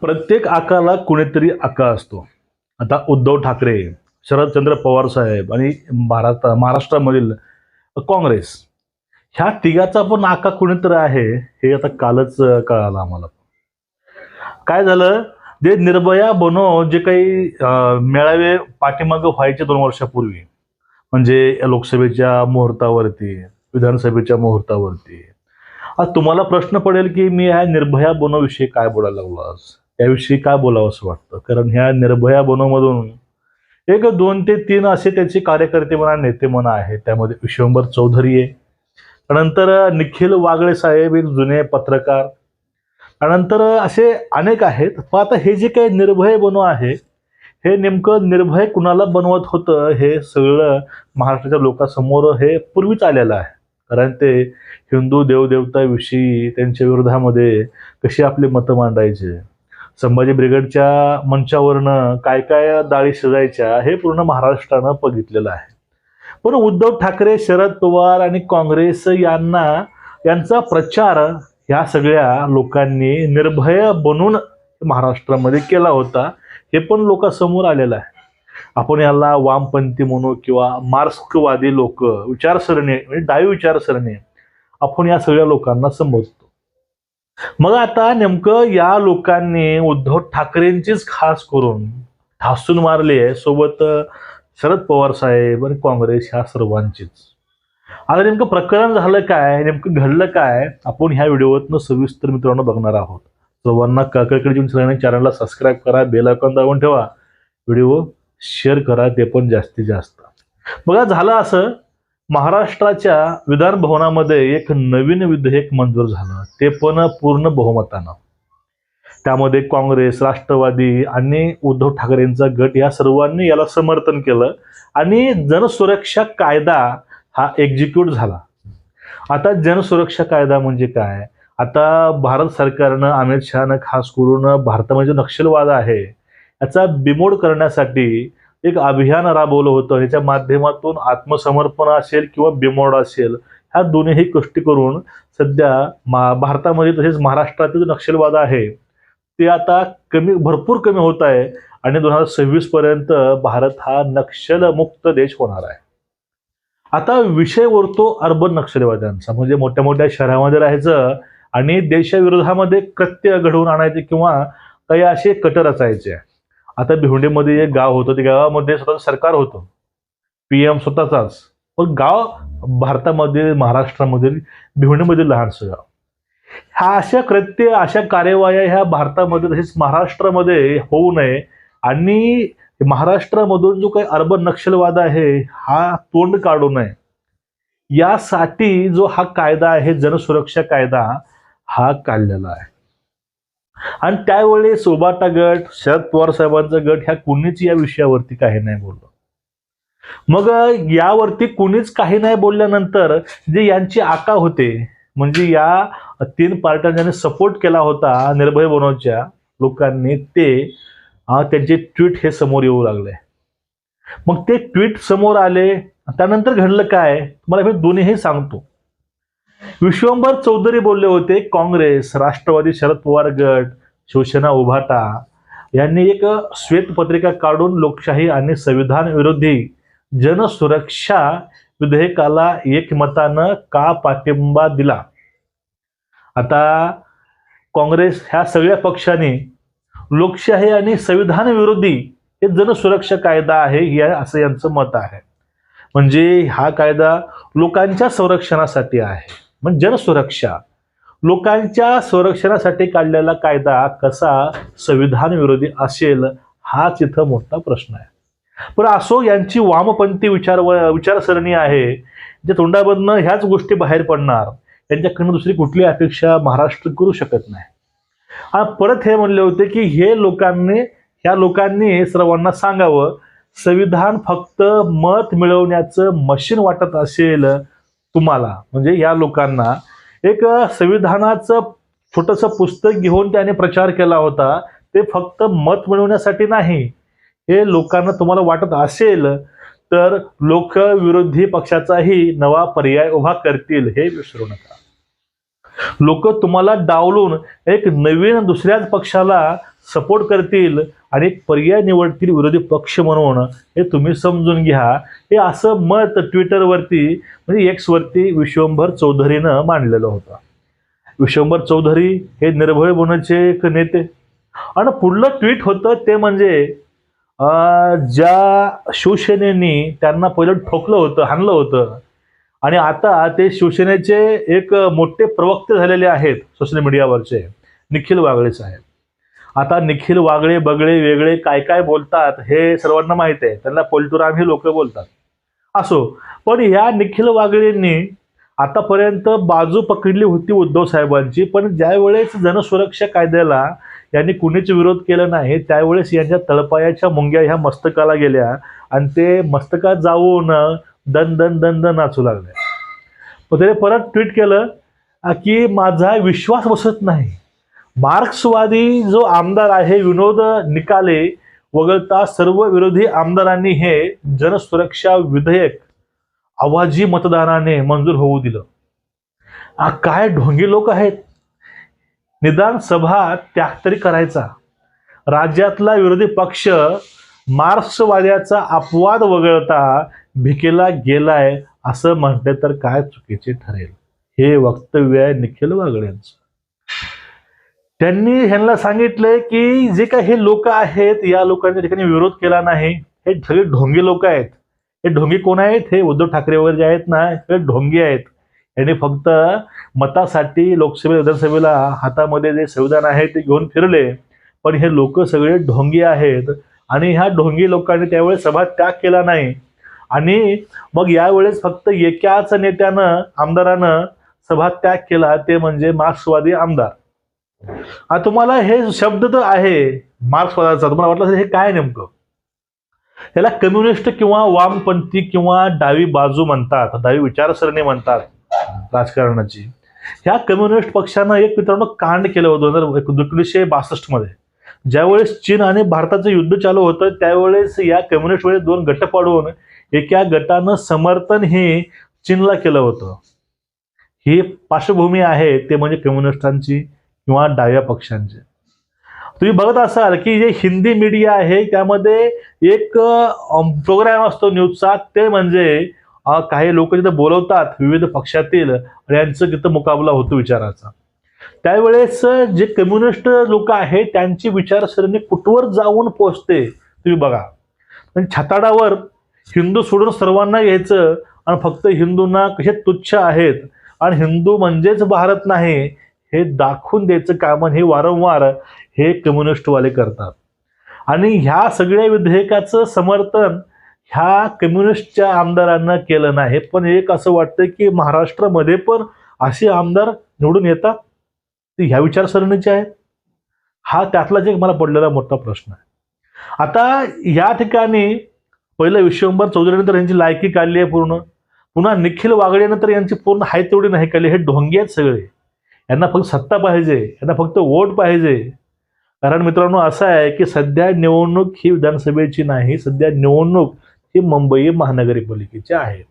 प्रत्येक आकाला कुणीतरी आका असतो. आता उद्धव ठाकरे शरदचंद्र पवार साहेब आणि भारत महाराष्ट्रामधील काँग्रेस ह्या तिघाचा पण आका कुणीतरी आहे हे आता कालच कळालं आम्हाला. काय झालं? जे निर्भया बनो जे काही मेळावे पाठीमागं व्हायचे दोन वर्षापूर्वी म्हणजे लोकसभेच्या मुहूर्तावरती विधानसभेच्या मुहूर्तावरती. आज तुम्हाला प्रश्न पडेल की मी ह्या निर्भया बनोविषयी काय बोलायला लागलो आज? याविषयी काय बोलावं असं वाटतं? कारण ह्या निर्भया बनोमधून एक दोन ते तीन असे त्याचे कार्यकर्ते म्हणा नेते म्हणा आहेत. त्यामध्ये विश्वंभर चौधरी आहे. त्यानंतर निखिल वागळे साहेब एक जुने पत्रकार. त्यानंतर असे अनेक आहेत. पण आता हे जे काही निर्भय बनो आहे हे नेमकं निर्भय कुणाला बनवत होतं हे सगळं महाराष्ट्राच्या लोकांसमोर हे पूर्वीच आलेलं आहे. कारण ते हिंदू देवदेवताविषयी त्यांच्या विरोधामध्ये कशी आपली मतं मांडायचे? संभाजी ब्रिगेडच्या मंचावरनं काय काय दाळी शिजायच्या हे पूर्ण महाराष्ट्रानं बघितलेलं आहे. पण उद्धव ठाकरे शरद पवार आणि काँग्रेस यांना यांचा प्रचार ह्या सगळ्या लोकांनी निर्भय बनून महाराष्ट्रामध्ये केला होता हे पण लोकांसमोर आलेलं आहे. आपण याला वामपंथी म्हणू किंवा मार्क्सवादी लोक विचारसरणी म्हणजे डावी विचारसरणी आपण या सगळ्या लोकांना संबोधतो मग आता नेमकं या लोकांनी उद्धव ठाकरेंचीच खास करून ठासून मारली आहे सोबत शरद पवार साहेब आणि काँग्रेस ह्या सर्वांचीच. आता नेमकं प्रकरण झालं काय नेमकं घडलं काय आपण ह्या व्हिडिओतनं सविस्तर मित्रांनो बघणार आहोत. सर्वांना काकडकडे येऊन सगळ्यांनी चॅनलला सबस्क्राईब करा बेल आयकॉन दाबून ठेवा. व्हिडिओ शेअर करा ते पण जास्तीत जास्त. बघा झालं असं महाराष्ट्राच्या विधान भवनामध्ये एक नवीन विधेयक मंजूर झालं. ते पण पूर्ण बहुमतानं. त्यामध्ये काँग्रेस राष्ट्रवादी आणि उद्धव ठाकरेंचा गट या सर्वांनी याला समर्थन केलं आणि जनसुरक्षा कायदा हा एक्झिक्यूट झाला. आता जनसुरक्षा कायदा म्हणजे काय? आता भारत सरकारनं अमित शहानं खास करून भारतामध्ये जो नक्षलवाद आहे याचा बिमोड करण्यासाठी एक अभियान राबवलं होतं. ह्याच्या माध्यमातून आत्मसमर्पण असेल किंवा बिमोड असेल ह्या दोन्हीही गोष्टी करून सध्या मा भारतामध्ये तसेच महाराष्ट्रातील नक्षलवाद आहे. ते आता कमी भरपूर कमी होत आहे आणि दोन हजार सव्वीस पर्यंत भारत हा नक्षलमुक्त देश होणार आहे. आता विषय उरतो अर्बन नक्षलवाद्यांचा. म्हणजे मोठ्या मोठ्या शहरामध्ये राहायचं आणि देशाविरोधामध्ये कृत्य घडवून आणायचे किंवा काही असे कट रचायचे. आता भिवंडीमध्ये एक गाव होतं त्या गावामध्ये स्वतःचं सरकार होतं. पी एम स्वतःचाच. पण गाव भारतामध्ये महाराष्ट्रामध्ये भिवंडीमध्ये लहानसं गाव. ह्या अशा कृत्य अशा कार्यवाया ह्या भारतामध्ये तसेच महाराष्ट्रामध्ये होऊ नये. आणि महाराष्ट्रामधून जो काही अर्बन नक्षलवाद आहे हा तोंड काढू नये. यासाठी जो हा कायदा आहे जनसुरक्षा कायदा हा काढलेला आहे. आणि त्यावेळी सोबाटा गट शरद पवार साहेबांचा गट ह्या कुणीच या विषयावरती काही नाही बोललं. मग यावरती कुणीच काही नाही बोलल्यानंतर जे यांची आका होते म्हणजे या तीन पार्ट्या ज्यांनी सपोर्ट केला होता निर्भय बनवच्या लोकांनी ते त्यांचे ट्विट हे समोर येऊ लागले. मग ते ट्विट समोर आले त्यानंतर घडलं काय? तुम्हाला मी दोन्हीही सांगतो. विश्वंभर चौधरी बोलले होते काँग्रेस राष्ट्रवादी शरद पवार गट शिवसेना उभाटा. यांनी एक श्वेतपत्रिका काढून लोकशाही आणि संविधान विरोधी जनसुरक्षा विधेयकाला एकमतानं का पाठिंबा दिला? आता काँग्रेस ह्या सगळ्या पक्षांनी लोकशाही आणि संविधान विरोधी हे जनसुरक्षा कायदा आहे या असं यांचं मत आहे. म्हणजे हा कायदा लोकांच्या संरक्षणासाठी आहे. म्हणजे जनसुरक्षा लोकांच्या संरक्षणासाठी काढलेला कायदा कसा संविधान विरोधी असेल हाच इथं मोठा प्रश्न आहे. पण असो यांची वामपंथी विचार विचारसरणी आहे जे तोंडामधनं ह्याच गोष्टी बाहेर पडणार यांच्याकडनं दुसरी कुठली अपेक्षा महाराष्ट्र करू शकत नाही. आणि परत हे म्हणले होते की हे लोकांनी ह्या लोकांनी सर्वांना सांगावं संविधान फक्त मत मिळवण्याचं मशीन वाटत असेल तुम्हाला. म्हणजे या लोकांना एक संविधानाचं छोटंसं पुस्तक घेऊन त्याने प्रचार केला होता ते फक्त मत मिळवण्यासाठी नाही. हे लोकांना तुम्हाला वाटत असेल तर लोक विरोधी पक्षाचाही नवा पर्याय उभा करतील हे विसरू नका. लोक तुम्हाला डावलून एक नवीन दुसऱ्याच पक्षाला सपोर्ट करतील आणि एक पर्याय निवडतील विरोधी पक्ष म्हणून हे तुम्ही समजून घ्या. हे असं मत ट्विटरवरती म्हणजे एक्सवरती विश्वंभर चौधरीनं मांडलेलं होतं. विश्वंभर चौधरी हे निर्भय बनचे एक नेते. आणि पुढलं ट्विट होतं ते म्हणजे ज्या शिवसेनेनी त्यांना पहिलं ठोकलं होतं हाणलं होतं आणि आता ते शिवसेनेचे एक मोठे प्रवक्ते झालेले आहेत सोशल मीडियावरचे निखिल वागळे साहेब. आता निखिल वागळे बगळे वेगळे काय काय बोलतात हे सर्वांना माहीत आहे. त्यांना पोलटुराम हे लोक बोलतात. असो पण ह्या निखिल वागळेंनी आतापर्यंत बाजू पकडली होती उद्धव साहेबांची पण ज्यावेळेस जनसुरक्षा कायद्याला यांनी कुणीच विरोध केला नाही त्यावेळेस यांच्या तळपायाच्या मुंग्या ह्या मस्तकाला गेल्या आणि ते मस्तकात जाऊन दन दन दन दन नाचू लागले. मग त्याने परत ट्विट केलं की माझा विश्वास बसत नाही. मार्क्सवादी जो आमदार आहे विनोद निकाले वगळता सर्व विरोधी आमदारांनी हे जनसुरक्षा विधेयक आवाजी मतदानाने मंजूर होऊ दिलं. आ, काय ढोंगी लोक आहेत. निदान सभा त्याग तरी करायचा. राज्यातला विरोधी पक्ष मार्क्सवाद्याचा अपवाद वगळता भिकेला गेलाय असं म्हटलं तर काय चुकीचे ठरेल. हे वक्तव्य आहे निखिल वागळे यांचं त्यांनी ह्यांना सांगितलंय की जे काही हे लोक आहेत या लोकांच्या ठिकाणी विरोध केला नाही. हे सगळे ढोंगी लोक आहेत. हे ढोंगे कोण आहेत? हे उद्धव ठाकरे वगैरे जे आहेत ना हे ढोंगे आहेत. यांनी फक्त मतासाठी लोकसभेला विधानसभेला हातामध्ये जे संविधान आहे ते घेऊन फिरले. पण हे लोक सगळे ढोंगी आहेत आणि ह्या ढोंगी लोकांनी त्यावेळेस सभा त्याग केला नाही. आणि मग यावेळेस फक्त एकाच नेत्यानं आमदारानं सभा त्याग केला. ते म्हणजे मार्क्सवादी आमदार. तुम्हाला हे शब्द तर आहे मार्क्सवादाचा तुम्हाला वाटलं असेल हे काय नेमकं? याला कम्युनिस्ट किंवा वामपंथी किंवा डावी बाजू म्हणतात डावी विचारसरणी म्हणतात राजकारणाची. ह्या कम्युनिस्ट पक्षानं एक मित्रांनो कांड केलं होतं दोन हजार एकोणीसशे बासष्टमध्ये. ज्यावेळेस चीन आणि भारताचं युद्ध चालू होतं त्यावेळेस या कम्युनिस्ट वेळेस दोन गट पाडून एका गटानं समर्थन हे चीनला केलं होतं. ही पार्श्वभूमी आहे ते म्हणजे कम्युनिस्टांची किंवा डाव्या पक्षांचे. तुम्ही बघत असाल की जे हिंदी मीडिया आहे त्यामध्ये एक प्रोग्राम असतो न्यूजचा ते म्हणजे काही लोक तिथं बोलवतात विविध पक्षातील यांचं तिथं मुकाबला होतो विचाराचा. त्यावेळेस जे कम्युनिस्ट लोक आहेत त्यांची विचारसरणी कुठवर जाऊन पोचते तुम्ही बघा. म्हणजे छताडावर हिंदू सोडून सर्वांना घ्यायचं आणि फक्त हिंदूंना कसे तुच्छ आहेत आणि हिंदू म्हणजेच भारत नाही हे दाखवून द्यायचं काम हे वारंवार हे कम्युनिस्टवाले करतात. आणि ह्या सगळ्या विधेयकाचं समर्थन ह्या कम्युनिस्टच्या आमदारांना केलं नाही. पण एक असं वाटतं की महाराष्ट्रामध्ये पण असे आमदार निवडून येतात? ते ह्या विचारसरणीचे आहेत हा त्यातलाच एक मला पडलेला मोठा प्रश्न आहे. आता या ठिकाणी पहिलं विश्वंभर चौधरीनंतर यांची लायकी काढली आहे पूर्ण. पुन्हा निखिल वागडेनं तर यांची पूर्ण हाय तेवढी नाही काढली. हे ढोंगे आहेत सगळे. यांना फक्त सत्ता पाहिजे यांना फक्त वोट पाहिजे. कारण मित्रांनो असं आहे की सध्या निवडणूक ही विधानसभेची नाही सध्या निवडणूक ही मुंबई महानगरपालिकेची आहे.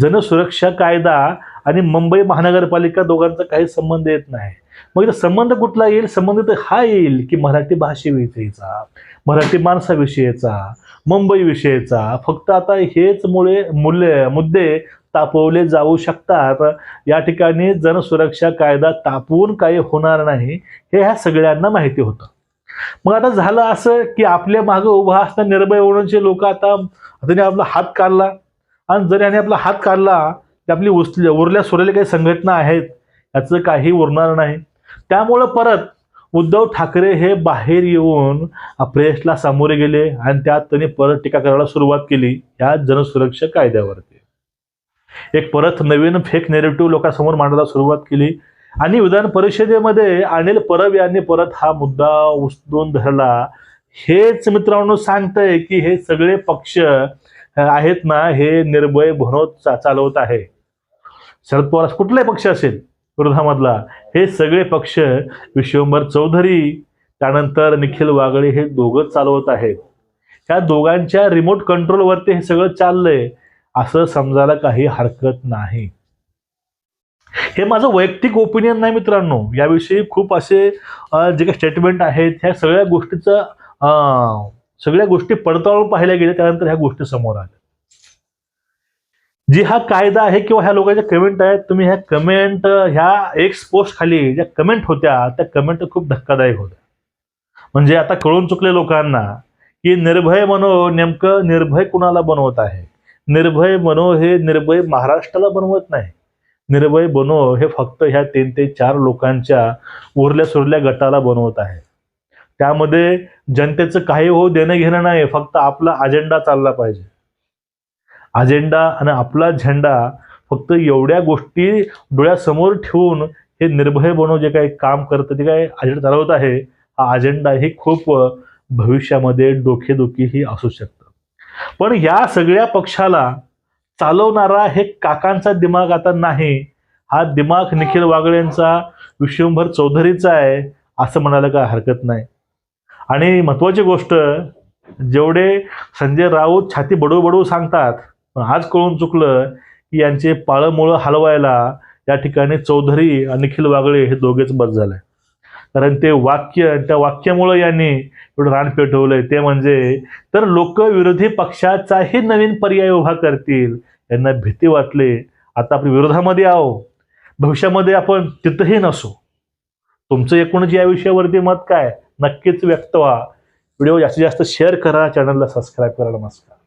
जनसुरक्षा कायदा आणि मुंबई महानगरपालिका दोघांचा काही संबंध येत नाही. मग इथं संबंध कुठला येईल? संबंध तर हा येईल की मराठी भाषेविषयीचा मराठी माणसाविषयीचा मुंबई विषयीचा. फक्त आता हेच मुळे मूल्य मुद्दे तापवले जाऊ शकतात. या ठिकाणी जनसुरक्षा कायदा तापवून काही होणार नाही हे ह्या सगळ्यांना माहिती होतं. मग आता झालं असं की आपल्या मागं उभा असताना निर्भय होण्याचे लोक आता त्याने आपला हात काढला आणि जर याने आपला हात काढला की आपली उचल उरल्या सुरल्या काही संघटना आहेत याचं काही उरणार नाही. त्यामुळं परत उद्धव ठाकरे हे बाहेर येऊन प्रेसला सामोरे गेले आणि त्यात त्यांनी परत टीका करायला सुरुवात केली या जनसुरक्षा कायद्यावरती. एक परत नवीन फेक नेरेटिव्ह लोकांसमोर मांडायला सुरुवात केली. आणि विधान परिषदेमध्ये अनिल परब यांनी परत हा मुद्दा उचलून धरला. हेच मित्रांनो सांगतंय की हे सगळे पक्ष आहेत ना हे निर्भय भनोत चालवत आहे. शरद पवार कुठलाही पक्ष असेल विरोधामधला हे सगळे पक्ष विश्वंभर चौधरी त्यानंतर निखिल वागळे हे दोघं चालवत आहेत. ह्या दोघांच्या रिमोट कंट्रोलवरती हे सगळं चाललंय. असं समजायला काही हरकत नाही. हे माझं वैयक्तिक ओपिनियन नाही मित्रांनो. याविषयी खूप असे जे काही स्टेटमेंट आहेत ह्या सगळ्या गोष्टीचं सगळ्या गोष्टी पडताळून पाहिल्या गेल्या त्यानंतर ह्या गोष्टी समोर आल्या. जी हा कायदा आहे किंवा ह्या लोकांच्या कमेंट आहेत तुम्ही ह्या कमेंट ह्या एक्स पोस्ट खाली ज्या कमेंट होत्या त्या कमेंट खूप धक्कादायक होत्या. म्हणजे आता कळून चुकले लोकांना की निर्भय मनो नेमकं निर्भय कुणाला बनवत आहे? निर्भय बनो हे निर्भय महाराष्ट्राला बनवत नाही. निर्भय बनो हे फक्त ह्या तीन ते चार लोकांच्या उरल्या सुरल्या गटाला बनवत आहे. त्यामध्ये जनतेचं काही हो देणं घेणं नाही फक्त आपला अजेंडा चालला पाहिजे. अजेंडा आणि आपला झेंडा फक्त एवढ्या गोष्टी डोळ्यासमोर ठेवून हे निर्भय बनो जे काही काम करतं ते काय अजेंडा चालवत आहे हा अजेंडा ही खूप भविष्यामध्ये डोकेदुखीही असू शकतं. पण या सगळ्या पक्षाला चालवणारा हे काकांचा दिमाग आता नाही. हा दिमाग निखिल वागळेंचा विश्वंभर चौधरीचा आहे असं म्हणायला काय हरकत नाही. आणि महत्वाची गोष्ट जेवढे संजय राऊत छाती बडू बडू सांगतात पण आज कळून चुकलं की यांचे पाळंमुळं हलवायला या ठिकाणी चौधरी आणि निखिल वागळे हे दोघेच बस झाले. कारण ते वाक्य त्या वाक्यामुळं यांनी एवढं रान पेटवलंय. ते म्हणजे तर लोक विरोधी पक्षाचाही नवीन पर्याय उभा करतील यांना भीती वाटली. आता आपण विरोधामध्ये आहो भविष्यामध्ये आपण तिथंही नसू. तुमचं एकूणच या विषयावरती मत काय? नक्कीच व्यक्त व्हा. व्हिडिओ जास्तीत जास्त शेअर करा चॅनलला सबस्क्राईब करा. नमस्कार.